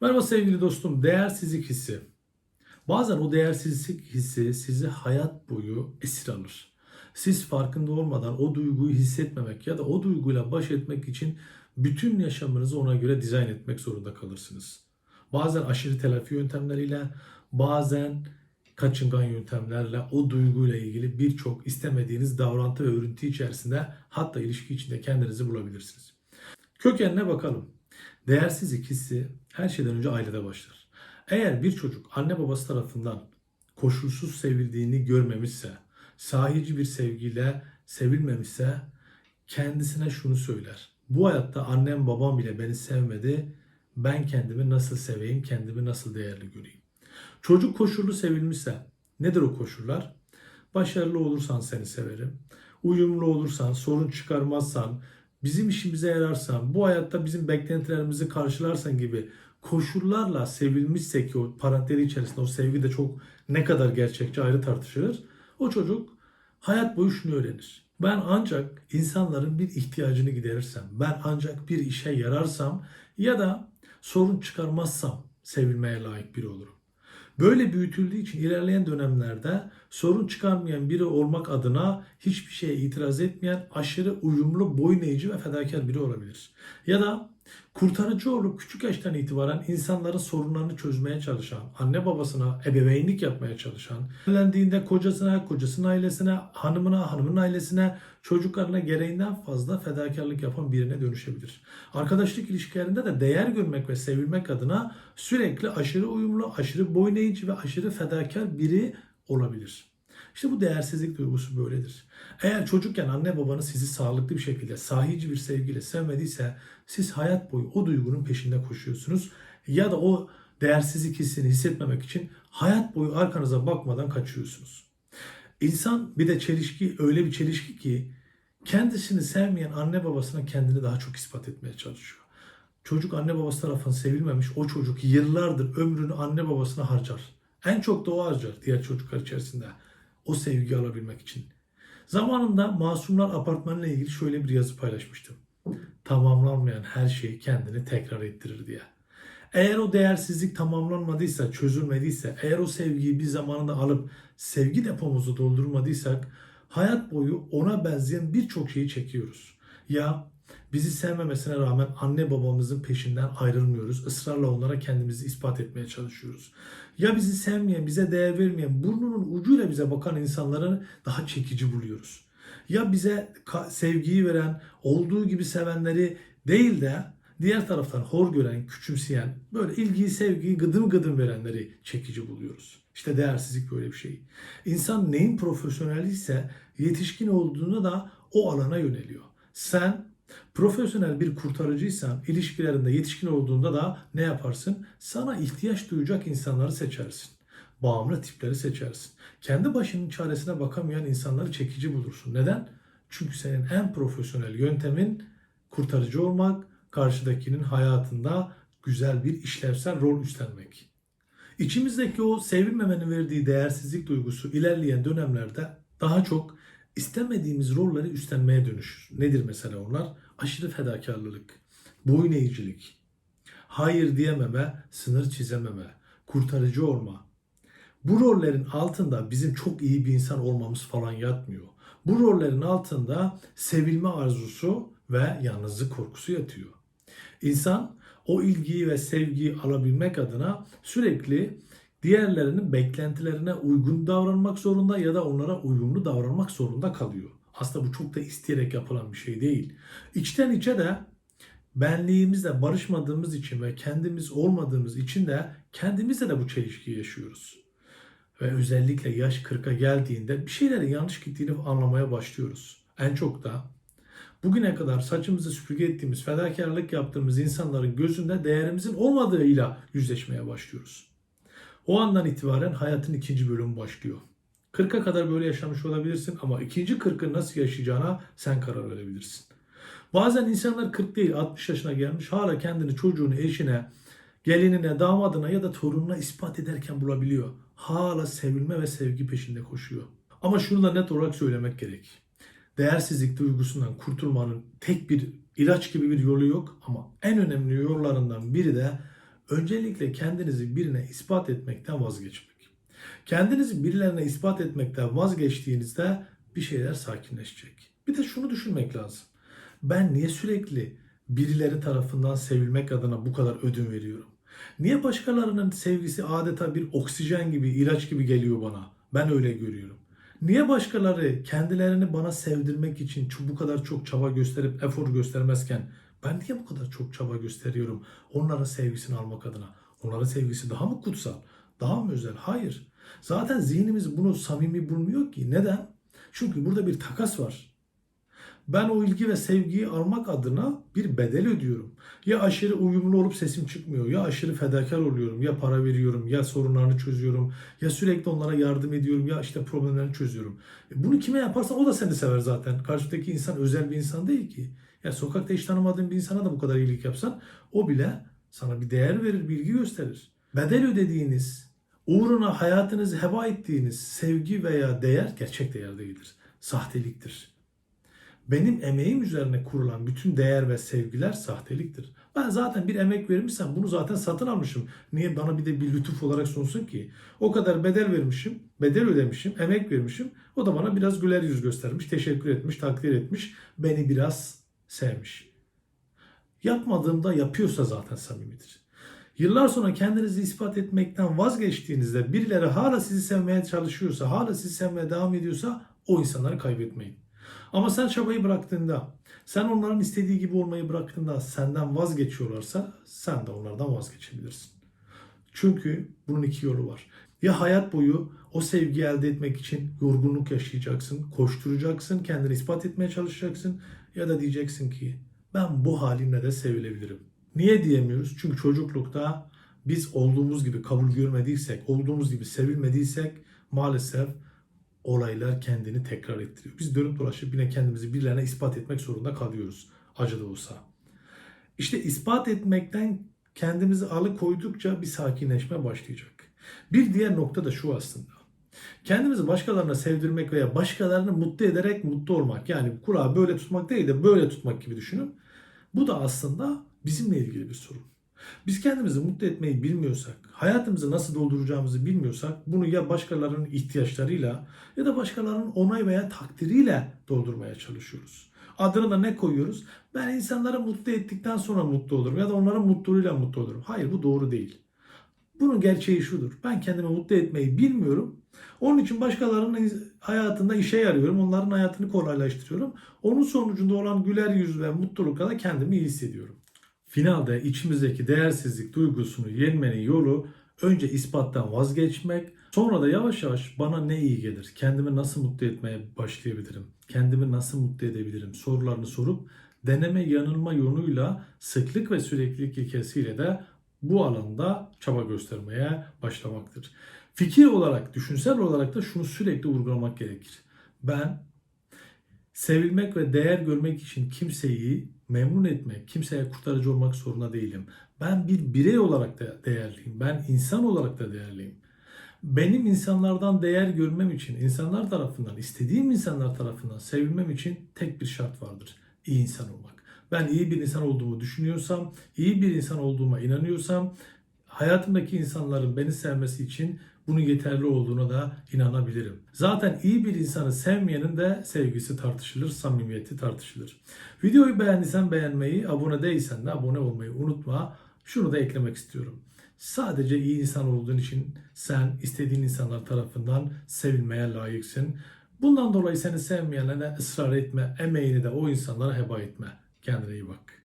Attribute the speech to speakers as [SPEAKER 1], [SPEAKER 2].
[SPEAKER 1] Merhaba sevgili dostum. Değersizlik hissi. Bazen o değersizlik hissi sizi hayat boyu esir alır. Siz farkında olmadan o duyguyu hissetmemek ya da o duyguyla baş etmek için bütün yaşamınızı ona göre dizayn etmek zorunda kalırsınız. Bazen aşırı telafi yöntemleriyle, bazen kaçıngan yöntemlerle o duyguyla ilgili birçok istemediğiniz davrantı ve örüntü içerisinde hatta ilişki içinde kendinizi bulabilirsiniz. Kökenine bakalım. Değersizlik hissi her şeyden önce ailede başlar. Eğer bir çocuk anne babası tarafından koşulsuz sevildiğini görmemişse, sahici bir sevgiyle sevilmemişse kendisine şunu söyler. Bu hayatta annem babam bile beni sevmedi. Ben kendimi nasıl seveyim, kendimi nasıl değerli göreyim. Çocuk koşullu sevilmişse nedir o koşullar? Başarılı olursan seni severim. Uyumlu olursan, sorun çıkarmazsan, bizim işimize yararsan, bu hayatta bizim beklentilerimizi karşılarsan gibi koşullarla sevilmişse ki o parantezi içerisinde o sevgi de çok ne kadar gerçekçi ayrı tartışılır. O çocuk hayat boyu şunu öğrenir. Ben ancak insanların bir ihtiyacını giderirsem, ben ancak bir işe yararsam ya da sorun çıkarmazsam sevilmeye layık biri olurum. Böyle büyütüldüğü için ilerleyen dönemlerde sorun çıkarmayan biri olmak adına hiçbir şeye itiraz etmeyen aşırı uyumlu, boyun eğici ve fedakar biri olabilir. Ya da kurtarıcı olup küçük yaştan itibaren insanların sorunlarını çözmeye çalışan, anne babasına ebeveynlik yapmaya çalışan, evlendiğinde kocasına, kocasının ailesine, hanımına, hanımın ailesine, çocuklarına gereğinden fazla fedakarlık yapan birine dönüşebilir. Arkadaşlık ilişkilerinde de değer görmek ve sevilmek adına sürekli aşırı uyumlu, aşırı boyun eğici ve aşırı fedakar biri olabilir. İşte bu değersizlik duygusu böyledir. Eğer çocukken anne babanız sizi sağlıklı bir şekilde, sahici bir sevgiyle sevmediyse siz hayat boyu o duygunun peşinde koşuyorsunuz ya da o değersizlik hissini hissetmemek için hayat boyu arkanıza bakmadan kaçıyorsunuz. İnsan bir de çelişki öyle bir çelişki ki kendisini sevmeyen anne babasına kendini daha çok ispat etmeye çalışıyor. Çocuk anne babası tarafından sevilmemiş o çocuk yıllardır ömrünü anne babasına harcar. En çok da o harcar diğer çocuklar içerisinde o sevgi alabilmek için. Zamanında Masumlar Apartmanı ilgili şöyle bir yazı paylaşmıştım. Tamamlanmayan her şey kendini tekrar ettirir diye. Eğer o değersizlik tamamlanmadıysa, çözülmediyse, eğer o sevgiyi bir zamanında alıp sevgi depomuzu doldurmadıysak hayat boyu ona benzeyen birçok şeyi çekiyoruz. Ya bizi sevmemesine rağmen anne babamızın peşinden ayrılmıyoruz. Israrla onlara kendimizi ispat etmeye çalışıyoruz. Ya bizi sevmeyen, bize değer vermeyen, burnunun ucuyla bize bakan insanları daha çekici buluyoruz. Ya bize sevgiyi veren, olduğu gibi sevenleri değil de diğer taraftan hor gören, küçümseyen, böyle ilgiyi, sevgiyi gıdım gıdım verenleri çekici buluyoruz. İşte değersizlik böyle bir şey. İnsan neyin profesyoneli ise yetişkin olduğunda da o alana yöneliyor. Sen profesyonel bir kurtarıcıysan ilişkilerinde yetişkin olduğunda da ne yaparsın? Sana ihtiyaç duyacak insanları seçersin. Bağımlı tipleri seçersin. Kendi başının çaresine bakamayan insanları çekici bulursun. Neden? Çünkü senin en profesyonel yöntemin kurtarıcı olmak, karşıdakinin hayatında güzel bir işlevsel rol üstlenmek. İçimizdeki o sevilmemenin verdiği değersizlik duygusu ilerleyen dönemlerde daha çok istemediğimiz rolleri üstlenmeye dönüşür. Nedir mesela onlar? Aşırı fedakarlılık, boyun eğicilik, hayır diyememe, sınır çizememe, kurtarıcı olma. Bu rollerin altında bizim çok iyi bir insan olmamız falan yatmıyor. Bu rollerin altında sevilme arzusu ve yalnızlık korkusu yatıyor. İnsan o ilgiyi ve sevgiyi alabilmek adına sürekli diğerlerinin beklentilerine uygun davranmak zorunda ya da onlara uyumlu davranmak zorunda kalıyor. Aslında bu çok da isteyerek yapılan bir şey değil. İçten içe de benliğimizle barışmadığımız için ve kendimiz olmadığımız için de kendimizle de bu çelişkiyi yaşıyoruz. Ve özellikle yaş 40'a geldiğinde bir şeylerin yanlış gittiğini anlamaya başlıyoruz. En çok da bugüne kadar saçımızı süpürge ettiğimiz, fedakarlık yaptığımız insanların gözünde değerimizin olmadığıyla yüzleşmeye başlıyoruz. O andan itibaren hayatın ikinci bölümü başlıyor. 40'a kadar böyle yaşamış olabilirsin ama ikinci 40'ı nasıl yaşayacağına sen karar verebilirsin. Bazen insanlar 40 değil 60 yaşına gelmiş hala kendini çocuğunu, eşine, gelinine, damadına ya da torununa ispat ederken bulabiliyor. Hala sevilme ve sevgi peşinde koşuyor. Ama şunu da net olarak söylemek gerek. Değersizlik duygusundan kurtulmanın tek bir ilaç gibi bir yolu yok ama en önemli yollarından biri de öncelikle kendinizi birine ispat etmekten vazgeçmek. Kendinizi birilerine ispat etmekten vazgeçtiğinizde bir şeyler sakinleşecek. Bir de şunu düşünmek lazım. Ben niye sürekli birileri tarafından sevilmek adına bu kadar ödün veriyorum? Niye başkalarının sevgisi adeta bir oksijen gibi, ilaç gibi geliyor bana? Ben öyle görüyorum. Niye başkaları kendilerini bana sevdirmek için bu kadar çok çaba gösterip efor göstermezken ben niye bu kadar çok çaba gösteriyorum onların sevgisini almak adına? Onların sevgisi daha mı kutsal? Daha mı özel? Hayır. Zaten zihnimiz bunu samimi bulmuyor ki. Neden? Çünkü burada bir takas var. Ben o ilgi ve sevgiyi almak adına bir bedel ödüyorum. Ya aşırı uyumlu olup sesim çıkmıyor, ya aşırı fedakar oluyorum, ya para veriyorum, ya sorunlarını çözüyorum, ya sürekli onlara yardım ediyorum, ya işte problemlerini çözüyorum. E Bunu kime yaparsan o da seni sever zaten. Karşıdaki insan özel bir insan değil ki. Ya sokakta hiç tanımadığın bir insana da bu kadar iyilik yapsan o bile sana bir değer verir, bilgi gösterir. Bedel ödediğiniz, uğruna hayatınızı heba ettiğiniz sevgi veya değer gerçek değer değildir. Sahteliktir benim emeğim üzerine kurulan bütün değer ve sevgiler sahteliktir. Ben zaten bir emek vermişsem bunu zaten satın almışım. Niye bana bir de bir lütuf olarak sunsun ki? O kadar bedel vermişim, bedel ödemişim, emek vermişim. O da bana biraz güler yüz göstermiş, teşekkür etmiş, takdir etmiş, beni biraz sevmiş. Yapmadığımda yapıyorsa zaten samimidir. Yıllar sonra kendinizi ispat etmekten vazgeçtiğinizde birileri hala sizi sevmeye çalışıyorsa, hala sizi sevmeye devam ediyorsa o insanları kaybetmeyin. Ama sen çabayı bıraktığında, sen onların istediği gibi olmayı bıraktığında senden vazgeçiyorlarsa sen de onlardan vazgeçebilirsin. Çünkü bunun iki yolu var. Ya hayat boyu o sevgiyi elde etmek için yorgunluk yaşayacaksın, koşturacaksın, kendini ispat etmeye çalışacaksın ya da diyeceksin ki ben bu halimle de sevilebilirim. Niye diyemiyoruz? Çünkü çocuklukta biz olduğumuz gibi kabul görmediysek, olduğumuz gibi sevilmediysek maalesef olaylar kendini tekrar ettiriyor. Biz dönüp dolaşıp yine kendimizi birilerine ispat etmek zorunda kalıyoruz. Acı da olsa. İşte ispat etmekten kendimizi alıkoydukça bir sakinleşme başlayacak. Bir diğer nokta da şu aslında. Kendimizi başkalarına sevdirmek veya başkalarını mutlu ederek mutlu olmak. Yani kulağı böyle tutmak değil de böyle tutmak gibi düşünün. Bu da aslında bizimle ilgili bir sorun. Biz kendimizi mutlu etmeyi bilmiyorsak, hayatımızı nasıl dolduracağımızı bilmiyorsak bunu ya başkalarının ihtiyaçlarıyla ya da başkalarının onay veya takdiriyle doldurmaya çalışıyoruz. Adını da ne koyuyoruz? Ben insanları mutlu ettikten sonra mutlu olurum ya da onların mutluluğuyla mutlu olurum. Hayır bu doğru değil. Bunun gerçeği şudur. Ben kendimi mutlu etmeyi bilmiyorum. Onun için başkalarının hayatında işe yarıyorum. Onların hayatını kolaylaştırıyorum. Onun sonucunda olan güler yüz ve mutlulukla da kendimi iyi hissediyorum. Finalde içimizdeki değersizlik duygusunu yenmenin yolu önce ispattan vazgeçmek, sonra da yavaş yavaş bana ne iyi gelir, kendimi nasıl mutlu etmeye başlayabilirim, kendimi nasıl mutlu edebilirim sorularını sorup deneme yanılma yoluyla sıklık ve süreklilik ilkesiyle de bu alanda çaba göstermeye başlamaktır. Fikir olarak, düşünsel olarak da şunu sürekli vurgulamak gerekir. Ben sevilmek ve değer görmek için kimseyi memnun etmek, kimseye kurtarıcı olmak zorunda değilim. Ben bir birey olarak da değerliyim. Ben insan olarak da değerliyim. Benim insanlardan değer görmem için, insanlar tarafından, istediğim insanlar tarafından sevilmem için tek bir şart vardır. İyi insan olmak. Ben iyi bir insan olduğumu düşünüyorsam, iyi bir insan olduğuma inanıyorsam, hayatımdaki insanların beni sevmesi için bunun yeterli olduğuna da inanabilirim. Zaten iyi bir insanı sevmeyenin de sevgisi tartışılır, samimiyeti tartışılır. Videoyu beğendiysen beğenmeyi, abone değilsen de abone olmayı unutma. Şunu da eklemek istiyorum. Sadece iyi insan olduğun için sen istediğin insanlar tarafından sevilmeye layıksın. Bundan dolayı seni sevmeyenlere ısrar etme, emeğini de o insanlara heba etme. Kendine iyi bak.